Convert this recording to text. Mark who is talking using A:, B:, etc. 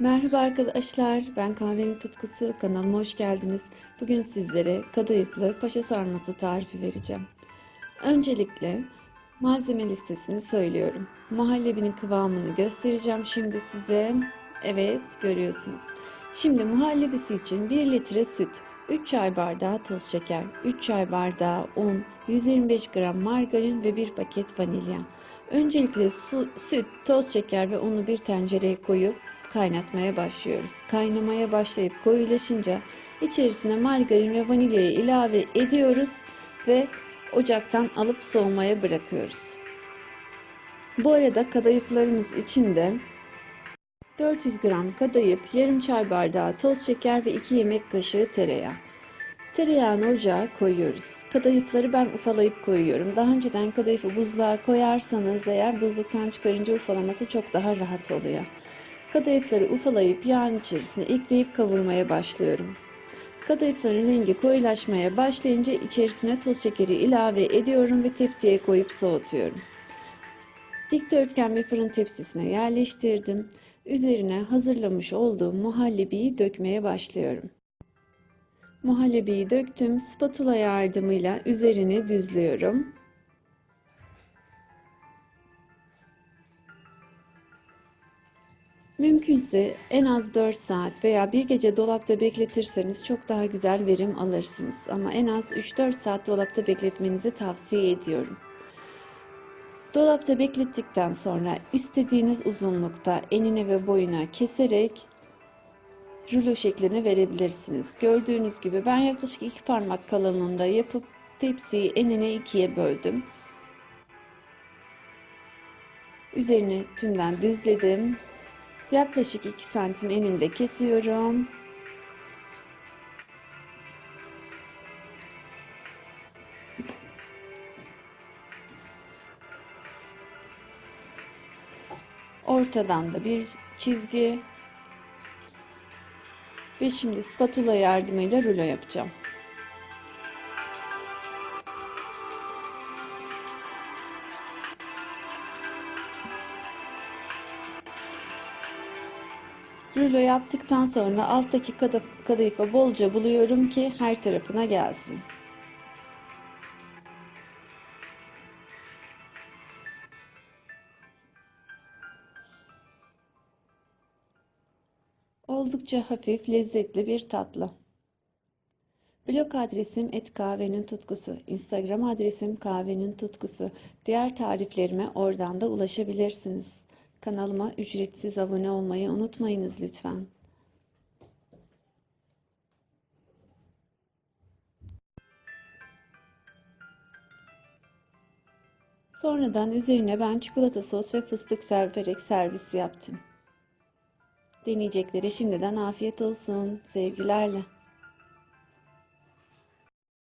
A: Merhaba arkadaşlar, ben Kahvenin Tutkusu. Kanalıma hoş geldiniz. Bugün sizlere kadayıflı paşa sarması tarifi vereceğim. Öncelikle malzeme listesini söylüyorum. Muhallebinin kıvamını göstereceğim şimdi size. Evet, görüyorsunuz. Şimdi muhallebisi için 1 litre süt, 3 çay bardağı toz şeker, 3 çay bardağı un, 125 gram margarin ve 1 paket vanilya. Öncelikle su, süt, toz şeker ve unu bir tencereye koyup kaynatmaya başlıyoruz. Kaynamaya başlayıp koyulaşınca içerisine margarin ve vanilyayı ilave ediyoruz ve ocaktan alıp soğumaya bırakıyoruz. Bu arada kadayıflarımız için de 400 gram kadayıf, yarım çay bardağı toz şeker ve 2 yemek kaşığı tereyağı. Tereyağını ocağa koyuyoruz. Kadayıfları ben ufalayıp koyuyorum. Daha önceden kadayıfı buzluğa koyarsanız eğer buzluktan çıkarınca ufalaması çok daha rahat oluyor. Kadayıfları ufalayıp yağın içerisine ekleyip kavurmaya başlıyorum. Kadayıfların rengi koyulaşmaya başlayınca içerisine toz şekeri ilave ediyorum ve tepsiye koyup soğutuyorum. Dikdörtgen bir fırın tepsisine yerleştirdim. Üzerine hazırlamış olduğum muhallebiyi dökmeye başlıyorum. Muhallebiyi döktüm. Spatula yardımıyla üzerini düzlüyorum. Mümkünse en az 4 saat veya bir gece dolapta bekletirseniz çok daha güzel verim alırsınız. Ama en az 3-4 saat dolapta bekletmenizi tavsiye ediyorum. Dolapta beklettikten sonra istediğiniz uzunlukta enine ve boyuna keserek rulo şeklini verebilirsiniz. Gördüğünüz gibi ben yaklaşık iki parmak kalınlığında yapıp tepsiyi enine ikiye böldüm. Üzerini tümden düzledim. Yaklaşık 2 santim eninde kesiyorum. Ortadan da bir çizgi. Ve şimdi spatula yardımıyla rulo yapacağım. Rulo yaptıktan sonra alttaki kadayıfa bolca buluyorum ki her tarafına gelsin. Oldukça hafif, lezzetli bir tatlı. Blog adresim et kahvenin tutkusu. Instagram adresim kahvenin tutkusu. Diğer tariflerime oradan da ulaşabilirsiniz. Kanalıma ücretsiz abone olmayı unutmayınız lütfen. Sonradan üzerine ben çikolata sos ve fıstık serperek servis yaptım. Deneyeceklere şimdiden afiyet olsun. Sevgilerle.